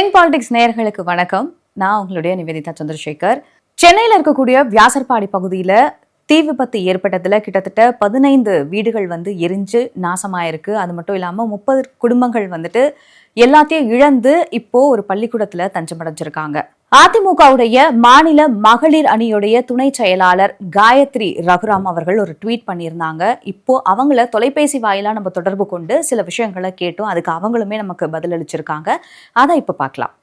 தென் politics நேயர்களுக்கு வணக்கம். நான் உங்களுடைய நிவேதிதா சந்திரசேகர். சென்னையில் இருக்கக்கூடிய வியாசர்பாடி பகுதியில் தீ விபத்து ஏற்பட்டதுல கிட்டத்தட்ட பதினைந்து வீடுகள் வந்து எரிஞ்சு நாசமாயிருக்கு. அது மட்டும் இல்லாம முப்பது குடும்பங்கள் வந்துட்டு எல்லாத்தையும் இழந்து இப்போ ஒரு பள்ளிக்கூடத்துல தஞ்சமடைஞ்சிருக்காங்க அதிமுகவுடைய மாநில மகளிர் அணியுடைய துணை செயலாளர் காயத்ரி ரகுராம் அவர்கள் ஒரு ட்வீட் பண்ணியிருந்தாங்க. இப்போ அவங்கள தொலைபேசி வாயிலாக நம்ம தொடர்பு கொண்டு சில விஷயங்களை கேட்டோம். அதுக்கு அவங்களுமே நமக்கு பதிலளிச்சிருக்காங்க அதை இப்போ பார்க்கலாம்.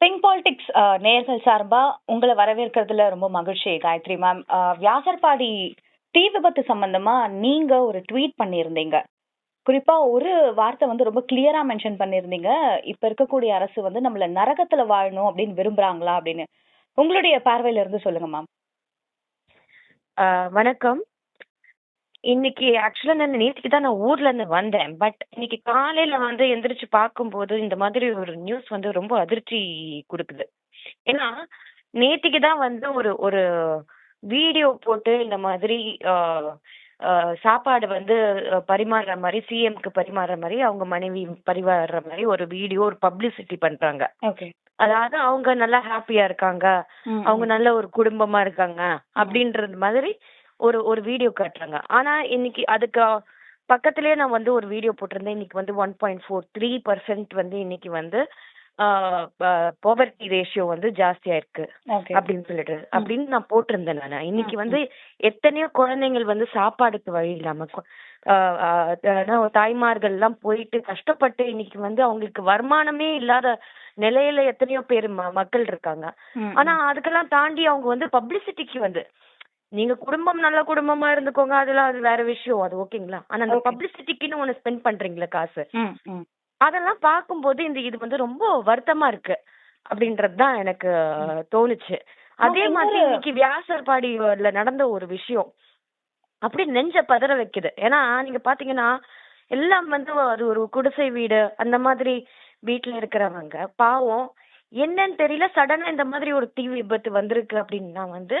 பிங்க் பாலிடிக்ஸ் நேர்கள் சார்பா உங்களை வரவேற்கிறதுல ரொம்ப மகிழ்ச்சி காயத்ரி மேம் வியாசர்பாடி தீ விபத்து சம்பந்தமா நீங்க ஒரு ட்வீட் பண்ணியிருந்தீங்க. குறிப்பா ஒரு வார்த்தை வந்து ரொம்ப கிளியரா மென்ஷன் பண்ணிருந்தீங்க இப்ப இருக்கக்கூடிய அரசு வந்து நம்மள நரகத்துல வாழணும் அப்படின்னு விரும்புறாங்களா அப்படின்னு. உங்களுடைய பார்வையில இருந்து சொல்லுங்க மேம் ஆஹ் வணக்கம். இன்னைக்கு ஆக்சுவலா நான் நேற்றுக்கு தான் நான் ஊர்ல இருந்து வந்தேன். பட் இன்னைக்கு காலையில வந்து எந்திரிச்சு பார்க்கும்போது இந்த மாதிரி ஒரு நியூஸ் வந்து ரொம்ப அதிர்ச்சி கொடுக்குது. ஏன்னா நேற்றுக்கு தான் வந்து ஒரு ஒரு வீடியோ போட்டு இந்த மாதிரி ஆஹ் சாப்பாடு வந்து பரிமாறுற மாதிரி சிஎம்க்கு பரிமாறுற மாதிரி அவங்க மனைவி பரிமாறுற மாதிரி ஒரு வீடியோ ஒரு பப்ளிசிட்டி பண்றாங்க. ஓகே. அதாவது அவங்க நல்லா ஹாப்பியா இருக்காங்க. அவங்க நல்ல ஒரு குடும்பமா இருக்காங்க அப்படின்றது மாதிரி ஒரு ஒரு வீடியோ காட்டுறாங்க. ஆனா இன்னைக்கு அதுக்கு பக்கத்திலேயே நான் வந்து ஒரு வீடியோ போட்டிருந்தேன். இன்னைக்கு வந்து one point four three percent வந்து இன்னைக்கு வந்து போவர்ட்டி ரேஷியோ வந்து ஜாஸ்தியா இருக்கு அப்படின்னு சொல்லிட்டு. அப்படின்னு நான் போட்டிருந்தேன் நான். இன்னைக்கு வந்து எத்தனையோ குழந்தைங்கள் வந்து சாப்பாடுக்கு வழி இல்லாம தாய்மார்கள் எல்லாம் போயிட்டு கஷ்டப்பட்டு இன்னைக்கு வந்து அவங்களுக்கு வருமானமே இல்லாத நிலையில எத்தனையோ பேர் மக்கள் இருக்காங்க. ஆனா அதுக்கெல்லாம் தாண்டி அவங்க வந்து பப்ளிசிட்டிக்கு வந்து நீங்க குடும்பம் நல்ல குடும்பமா இருந்துக்கோங்க அதெல்லாம் அது வேற விஷயம் அது ஓகேங்களா? ஆனா அந்த. பப்ளிசிட்டிக்குன்னு ஒண்ணு ஸ்பெண்ட் பண்றீங்களா காசு. அதெல்லாம் பார்க்கும்போது இந்த இது வந்து ரொம்ப வருத்தமா இருக்கு அப்படின்றது தான் எனக்கு தோணுச்சு. அதே மாதிரி இன்னைக்கு வியாசர்பாடியில நடந்த ஒரு விஷயம். அப்படியே நெஞ்ச பதற வைக்குது. ஏன்னா நீங்க பாத்தீங்கன்னா எல்லாம் வந்து அது ஒரு குடிசை வீடு அந்த மாதிரி வீட்ல இருக்கிறவங்க பாவம் என்னன்னு தெரியல சடனா இந்த மாதிரி ஒரு தீ விபத்து வந்திருக்கு அப்படின்னா வந்து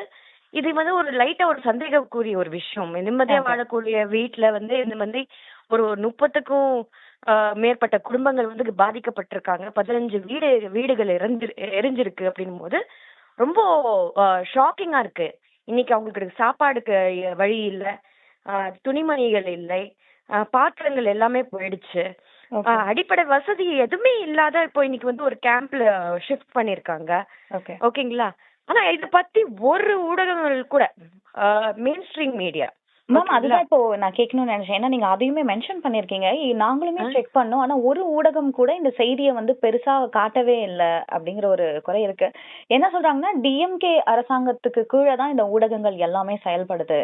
இது வந்து ஒரு லைட்டா ஒரு சந்தேகக்குரிய ஒரு விஷயம். நிம்மதியா. வாழக்கூடிய வீட்ல வந்து இந்த மாதிரி ஒரு முப்பத்துக்கும் மேற்பட்ட குடும்பங்கள் வந்து பாதிக்கப்பட்டிருக்காங்க. பதினஞ்சு வீடு வீடுகள் எரிஞ்சு எரிஞ்சிருக்கு அப்படின்னும் போது ரொம்ப ஷாக்கிங்கா இருக்கு. இன்னைக்கு அவங்களுக்கு சாப்பாடுக்கு வழி இல்லை. துணிமணிகள் இல்லை. பாத்திரங்கள் எல்லாமே போயிடுச்சு. அடிப்படை வசதி எதுவுமே இல்லாத இப்போ இன்னைக்கு வந்து ஒரு கேம்ப்ல ஷிஃப்ட் பண்ணிருக்காங்க ஓகே ஓகேங்களா ஆனா இத பத்தி ஒரு ஊடகங்கள் கூட மெயின் ஸ்ட்ரீம் மீடியா மேம் அதுதான் இப்போ நான் கேட்கணும்னு நினைச்சேன். ஏன்னா நீங்க அதையுமே மென்ஷன் பண்ணிருக்கீங்க நாங்களுமே. செக் பண்ணோம். ஆனா ஒரு ஊடகம் கூட இந்த செய்தியை வந்து பெருசா காட்டவே இல்ல அப்படிங்கிற ஒரு குறை இருக்கு. என்ன சொல்றாங்கன்னா டிஎம்கே அரசாங்கத்துக்கு கீழே தான் இந்த ஊடகங்கள் எல்லாமே செயல்படுது.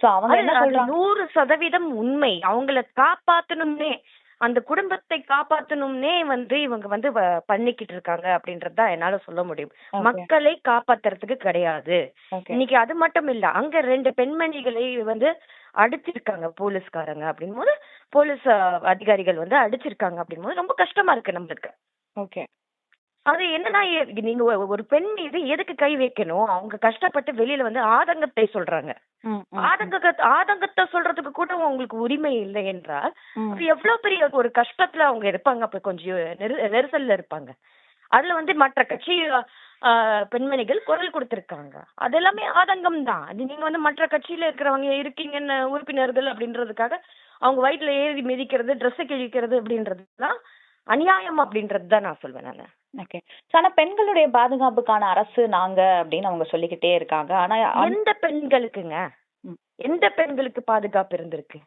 சோ அவங்க என்ன சொல்றாங்க? நூறு சதவீதம் உண்மை. அவங்கள காப்பாத்தணும்னே. அந்த குடும்பத்தை காப்பாத்தணும்னே வந்து இவங்க வந்து பண்ணிக்கிட்டு இருக்காங்க அப்படின்றதுதான் என்னால சொல்ல முடியும். மக்களை காப்பாத்துறதுக்கு கிடையாது. இன்னைக்கு அது மட்டும் இல்ல அங்க ரெண்டு பெண்மணிகளை வந்து அடிச்சிருக்காங்க போலீஸ்காரங்க அப்படின் போது போலீஸ் அதிகாரிகள் வந்து அடிச்சிருக்காங்க அப்படின் போது ரொம்ப கஷ்டமா இருக்கு நம்மளுக்கு. ஓகே அது என்னன்னா நீங்க ஒரு- பெண் மீது எதுக்கு கை வைக்கணும்? அவங்க கஷ்டப்பட்டு வெளியில வந்து ஆதங்கத்தை சொல்றாங்க. ஆதங்க ஆதங்கத்தை சொல்றதுக்கு கூட உங்களுக்கு உரிமை இல்லை என்றால். அது எவ்வளவு பெரிய ஒரு கஷ்டத்துல அவங்க இருப்பாங்க. அப்ப கொஞ்சம் நெரு- நெரிசல்ல இருப்பாங்க. அதுல வந்து மற்ற கட்சி பெண்மணிகள் குரல் கொடுத்திருக்காங்க. அது எல்லாமே ஆதங்கம் தான். அது நீங்க வந்து மற்ற கட்சியில இருக்கிறவங்க இருக்கீங்கன்னு உறுப்பினர்கள் அப்படின்றதுக்காக அவங்க வயிற்றுல ஏறி மிதிக்கிறது ட்ரெஸ் கிழிக்கிறது அப்படின்றதுலாம் அநியாயம் அப்படின்றது தான் நான் சொல்வேன் நானு. ஓகே ஆனா பெண்களுடைய பாதுகாப்புக்கான அரசு நாங்க அப்படின்னு அவங்க சொல்லிக்கிட்டே இருக்காங்க. ஆனா எந்த பெண்களுக்குங்க. எந்த பெண்களுக்கு பாதுகாப்பு இருந்திருக்கு?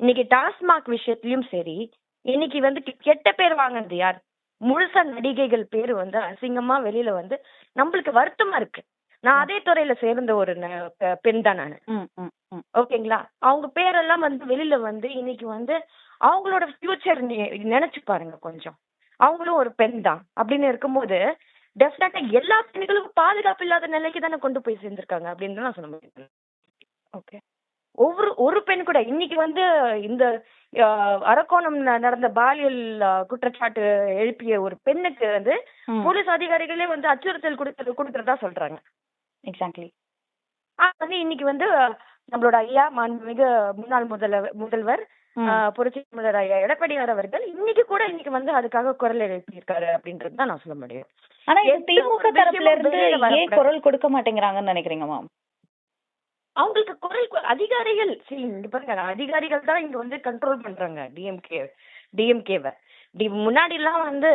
இன்னைக்கு டாஸ்மாக் விஷயத்திலயும் சரி இன்னைக்கு வந்து கெட்ட பேர் வாங்குனது யார்? முழுசா நடிகைகள் பேர் வந்து அசிங்கமா வெளியில வந்து நம்மளுக்கு வருத்தமா இருக்கு. நான் அதே துறையில சேர்ந்த ஒரு பெண் தான் நானு. ஓகேங்களா? அவங்க பேரெல்லாம் வந்து வெளியில வந்து இன்னைக்கு வந்து அவங்களோட ஃபியூச்சர் நினைச்சு பாருங்க கொஞ்சம். அவங்களும் ஒரு பெண் தான் அப்படின்னு இருக்கும்போது டெஃபினட்டா எல்லா பெண்களுக்கும் பாதுகாப்பு இல்லாத நிலைக்கு தானே கொண்டு போய் சேர்ந்திருக்காங்க அப்படின்னு நான் சொல்ல முடியும். ஓகே ஒவ்வொரு ஒரு பெண் கூட இன்னைக்கு வந்து இந்த அரக்கோணம் நடந்த பாலியல் குற்றச்சாட்டு எழுப்பிய ஒரு பெண்ணுக்கு வந்து போலீஸ் அதிகாரிகளே வந்து அச்சுறுத்தல் கொடுக்கறது கொடுக்கறதா சொல்றாங்க. எக்ஸாக்ட்லி ஆனா வந்து இன்னைக்கு வந்து நம்மளோட ஐயா மாண்புமிகு முன்னாள் முதல்வர் முதல்வர் புரட்சி தமிழர் ஐயா எடப்பாடியார் அவர்கள் இன்னைக்கு கூட இன்னைக்கு வந்து அதுக்காக குரல் எழுப்பியிருக்காரு அப்படின்றது தான் நான் சொல்ல முடியும். ஆனா திமுக தரப்புல இருந்து ஏன். குரல் கொடுக்க மாட்டேங்கிறாங்கன்னு நினைக்கிறீங்க மேம் அவங்களுக்கு குரல் அதிகாரிகள் சரி பாருங்க அதிகாரிகள் தான் இங்க வந்து கண்ட்ரோல் பண்றாங்க டிஎம்கே டிஎம்கேவை டி முன்னாடி எல்லாம் வந்து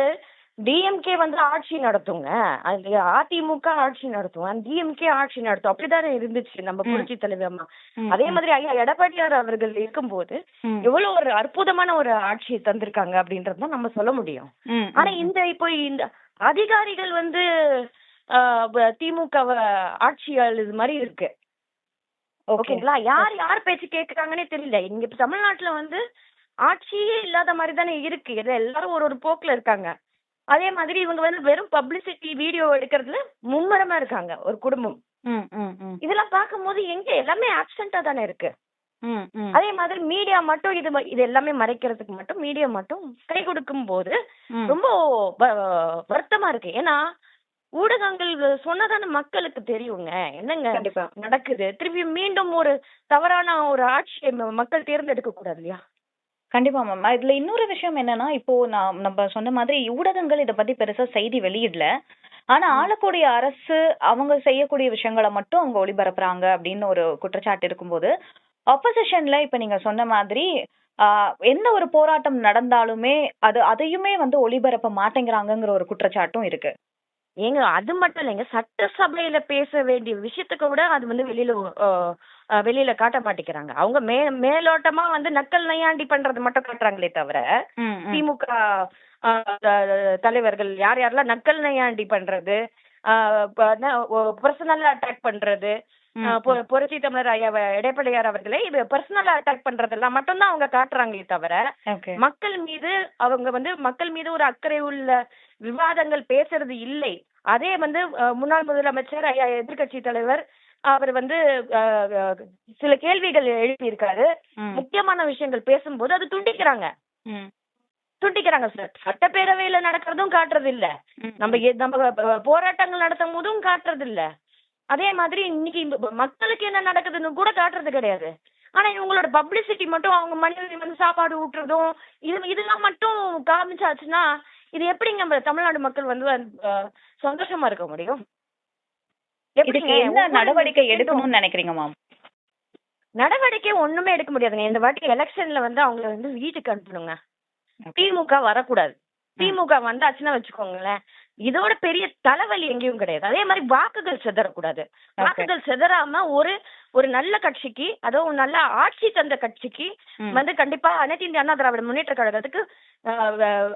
டிஎம்கே வந்து ஆட்சி நடத்துங்க. அது அதிமுக ஆட்சி நடத்தும். டிஎம்கே ஆட்சி நடத்தும். அப்படிதானே இருந்துச்சு நம்ம. புரட்சி தலைவர் அம்மா? ம், அதே. மாதிரி ஐயா எடப்பாடியார் அவர்கள் இருக்கும்போது. எவ்வளவு ஒரு அற்புதமான ஒரு ஆட்சியை தந்திருக்காங்க அப்படின்றது நம்ம சொல்ல முடியும். ஆனா. இந்த இப்போ இந்த அதிகாரிகள் வந்து திமுக ஆட்சியாள் இது மாதிரி இருக்கு. ஓகே. ஓகேங்களா? யார் யார் பேச்சு கேக்குறாங்கன்னே தெரியல. இங்க தமிழ்நாட்டுல வந்து ஆட்சியே இல்லாத மாதிரி தானே இருக்கு. எல்லாரும் ஒரு ஒரு போக்குல இருக்காங்க. அதே மாதிரி இவங்க வந்து வெறும் பப்ளிசிட்டி வீடியோ எடுக்கிறதுல மும்முரமா இருக்காங்க ஒரு குடும்பம். இதெல்லாம் பார்க்கும்போது எங்க எல்லாமே ஆப்சென்டா தானே இருக்கு. அதே மாதிரி மீடியா மட்டும் இது இது எல்லாமே மறைக்கிறதுக்கு மட்டும் மீடியா மட்டும் கை கொடுக்கும் போது. ரொம்ப வருத்தமா இருக்கு. ஏன்னா ஊடகங்கள் சொன்னதான மக்களுக்கு தெரியுங்க. என்னங்க கண்டிப்பா. நடக்குது? திருப்பி மீண்டும் ஒரு தவறான ஒரு ஆட்சியை மக்கள் தேர்ந்தெடுக்க கூடாது இல்லையா? கண்டிப்பா மேம் இதுல இன்னொரு விஷயம் என்னன்னா இப்போ நான் நம்ம சொன்ன மாதிரி ஊடகங்கள் இத பத்தி பெருசா செய்தி வெளியிடல. ஆனா ஆளக்கூடிய அரசு அவங்க செய்யக்கூடிய விஷயங்களை மட்டும் அவங்க ஒளிபரப்புறாங்க அப்படின்னு ஒரு குற்றச்சாட்டு இருக்கும்போது ஆப்போசிஷன்ல இப்ப நீங்க சொன்ன மாதிரி எந்த ஒரு போராட்டம் நடந்தாலுமே அது அதையுமே வந்து ஒளிபரப்ப மாட்டேங்கிறாங்கங்கிற ஒரு குற்றச்சாட்டும் இருக்கு. ஏங்க அது மட்டும் இல்லைங்க. சட்டசபையில பேச வேண்டிய விஷயத்துக்கு கூட அது வந்து வெளியில வெளியில காட்ட மாட்டேங்கிறாங்க. அவங்க மே மேலோட்டமா வந்து நக்கல் நையாண்டி பண்றது மட்டும் காட்டுறாங்களே தவிர. திமுக தலைவர்கள் யார் யாரெல்லாம் நக்கல் நையாண்டி பண்றது பர்சனலா அட்டாக் பண்றது புரட்சி தமிழர் ஐயா எடப்பாடியார் அவர்களை இது பர்சனலா அட்டாக் பண்றதெல்லாம் மட்டும்தான் அவங்க காட்டுறாங்களே தவிர மக்கள் மீது அவங்க வந்து மக்கள் மீது ஒரு அக்கறை உள்ள விவாதங்கள் பேசுறது இல்லை. அதே வந்து முன்னாள் முதலமைச்சர் ஐயா எதிர்க்கட்சி தலைவர் அவர் வந்து சில கேள்விகள் எழுப்பியிருக்காரு. முக்கியமான விஷயங்கள் பேசும்போது அது துண்டிக்கிறாங்க. துண்டிக்கிறாங்க சார். சட்டப்பேரவையில நடக்கிறதும் காட்டுறது இல்ல. நம்ம நம்ம போராட்டங்கள் நடத்தும் போதும் காட்டுறது இல்ல அதே மாதிரி இன்னைக்கு மக்களுக்கு என்ன நடக்குதுன்னு கூட காட்டுறது கிடையாது. ஆனா இவங்களோட பப்ளிசிட்டி மட்டும் அவங்க மனைவி வந்து சாப்பாடு ஊட்டுறதும் இது இதெல்லாம் மட்டும் காமிச்சாச்சுன்னா இது எப்படி நம்ம தமிழ்நாடு மக்கள் வந்து சந்தோஷமா இருக்க முடியும்? இதுக்கு? என்ன நடவடிக்கை எடுக்கணும்னு நினைக்கிறீங்க மேம் நடவடிக்கை ஒண்ணுமே எடுக்க முடியாதுங்க இந்த வாட்டி எலெக்ஷன்ல வந்து அவங்கள வந்து வீட்டுக்கு அனுப்பணுங்க. திமுக வரக்கூடாது. திமுக வந்தாச்சுன்னா வச்சுக்கோங்களேன் இதோட பெரிய தலைவலி எங்கேயும் கிடையாது. அதே மாதிரி வாக்குகள் சிதறக்கூடாது. வாக்குகள் சிதறாம ஒரு ஒரு நல்ல கட்சிக்கு அதோ ஒரு நல்ல ஆட்சி தந்த கட்சிக்கு. வந்து கண்டிப்பா அனைத்து இந்திய அண்ணா திராவிட முன்னேற்ற கழகத்துக்கு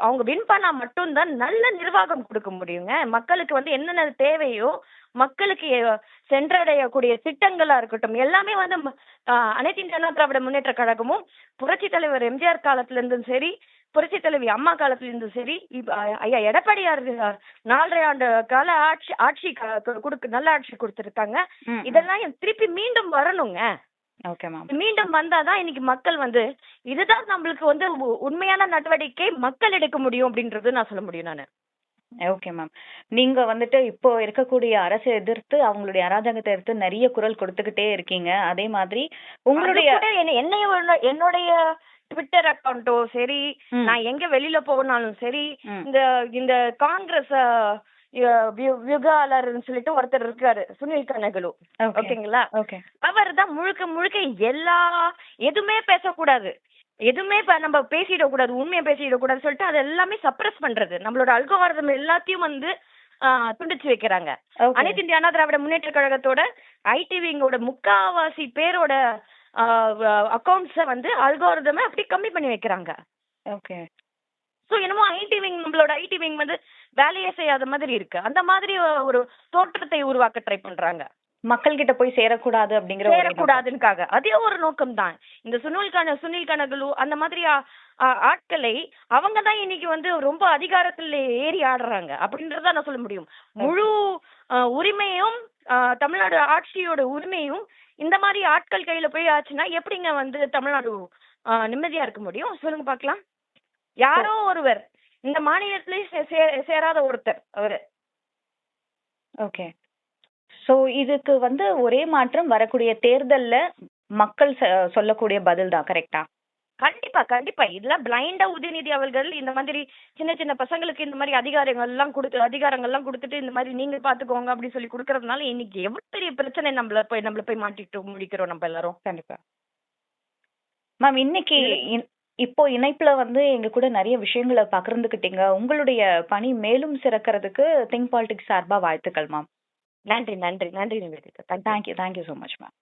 அவங்க வின் பண்ணா மட்டும்தான் நல்ல நிர்வாகம் கொடுக்க முடியுங்க. மக்களுக்கு வந்து என்னென்ன தேவையோ மக்களுக்கு சென்றடையக்கூடிய திட்டங்களா இருக்கட்டும் எல்லாமே வந்து அனைத்து இந்திய அண்ணா திராவிட முன்னேற்ற கழகமும் புரட்சி தலைவர் எம்ஜிஆர் காலத்துல இருந்தும் சரி புரட்சி தலைவி அம்மா காலத்துல இருந்தும் சரி ஐயா எடப்பாடியார் நாலரை ஆண்டு கால ஆட்சி ஆட்சி கொடுக்க நல்ல ஆட்சி கொடுத்திருக்காங்க. இதெல்லாம் திருப்பி மீண்டும் வரணுங்க. மீண்டும் வந்தாதான் இன்னைக்கு மக்கள் வந்து இதுதான் நம்மளுக்கு வந்து உண்மையான நடவடிக்கை மக்கள் எடுக்க முடியும் அப்படின்றது நான் சொல்ல முடியும் நானு. ஓகே மேம் நீங்க வந்துட்டு இப்போ இருக்கக்கூடிய அரசை எதிர்த்து அவங்களுடைய அராஜகத்தை எதிர்த்து நிறைய குரல் கொடுத்துக்கிட்டே இருக்கீங்க. அதே மாதிரி உங்களுடைய என்னைய என்னுடைய ட்விட்டர் அக்கௌண்ட்டோ சரி நான் எங்க வெளியில போனாலும் சரி இந்த இந்த காங்கிரஸ் வியூகாலர்னு சொல்லிட்டு ஒருத்தர் இருக்காரு சுனில் கனகலு ஓகே ஓகேங்களா ஓகே அவர் தான் முழுக்க முழுக்க எல்லா எதுவுமே பேசக்கூடாது. எதுவுமே இப்ப நம்ம பேசிடக்கூடாது உண்மையை பேசிடக்கூடாது சொல்லிட்டு அது எல்லாமே சப்ரஸ் பண்றது. நம்மளோட அல்கோவாரதம் எல்லாத்தையும் வந்து துண்டிச்சு வைக்கிறாங்க. அனைத்து இந்திய அண்ணா திராவிட முன்னேற்ற கழகத்தோட ஐடிவிங்கோட முக்காவாசி பேரோட அக்கௌண்ட்ஸ வந்து அல்கோரிதமை அப்படி கம்மி பண்ணி வைக்கிறாங்க. ஓகே சோ என்னமோ ஐடி விங் நம்மளோட ஐடி விங் வந்து வேலையே செய்யாத மாதிரி இருக்கு. அந்த மாதிரி ஒரு தோற்றத்தை உருவாக்க ட்ரை பண்றாங்க. மக்கள் கிட்ட போய் சேரக்கூடாது அப்படிங்கிற. சேரக்கூடாதுன்னுக்காக. அதே ஒரு நோக்கம் தான் இந்த சுனில் கண சுனில் கனகலு அந்த மாதிரி ஆட்களை அவங்க தான் இன்னைக்கு வந்து ரொம்ப அதிகாரத்தில் ஏறி ஆடுறாங்க. அப்படின்றத நான் சொல்ல முடியும். முழு உரிமையும் தமிழ்நாடு ஆட்சியோட உரிமையும் இந்த மாதிரி ஆட்கள் கையில போய் ஆச்சுன்னா எப்படிங்க வந்து தமிழ்நாடு நிம்மதியா இருக்க முடியும்? சொல்லுங்க பார்க்கலாம். யாரோ ஒருவர் இந்த சே- சேராத ஒருத்தர் அவரு. ஓகே. சோ இதுக்கு வந்து ஒரே மாற்றம் வரக்கூடிய தேர்தல்ல மக்கள் சொல்லக்கூடிய பதில் தான் கரெக்டா கண்டிப்பா. கண்டிப்பா இதெல்லாம் பிளைண்டா உதயநிதி அவர்கள் இந்த மாதிரி சின்ன சின்ன பசங்களுக்கு இந்த மாதிரி அதிகாரங்கள் எல்லாம் கொடுத்து அதிகாரங்கள் எல்லாம் கொடுத்துட்டு இந்த மாதிரி நீங்க பாத்துக்கோங்க அப்படின்னு சொல்லி கொடுக்கறதுனால இன்னைக்கு எவ்வளவு பெரிய பிரச்சனை நம்மள போய் நம்மள போய் மாட்டிட்டு முடிக்கிறோம் நம்ம எல்லாரும். கண்டிப்பா. மேம் இன்னைக்கு இன்- இப்போ இணைப்புல வந்து எங்க கூட நிறைய விஷயங்களை பகிர்ந்துக்கிட்டீங்க. உங்களுடைய பணி மேலும் சிறக்கிறதுக்கு திங்க் பாலிடிக்ஸ் சார்பா வாழ்த்துக்கள் மேம் நன்றி நன்றி நன்றி Nivedita. Thank you thank you so much ma'am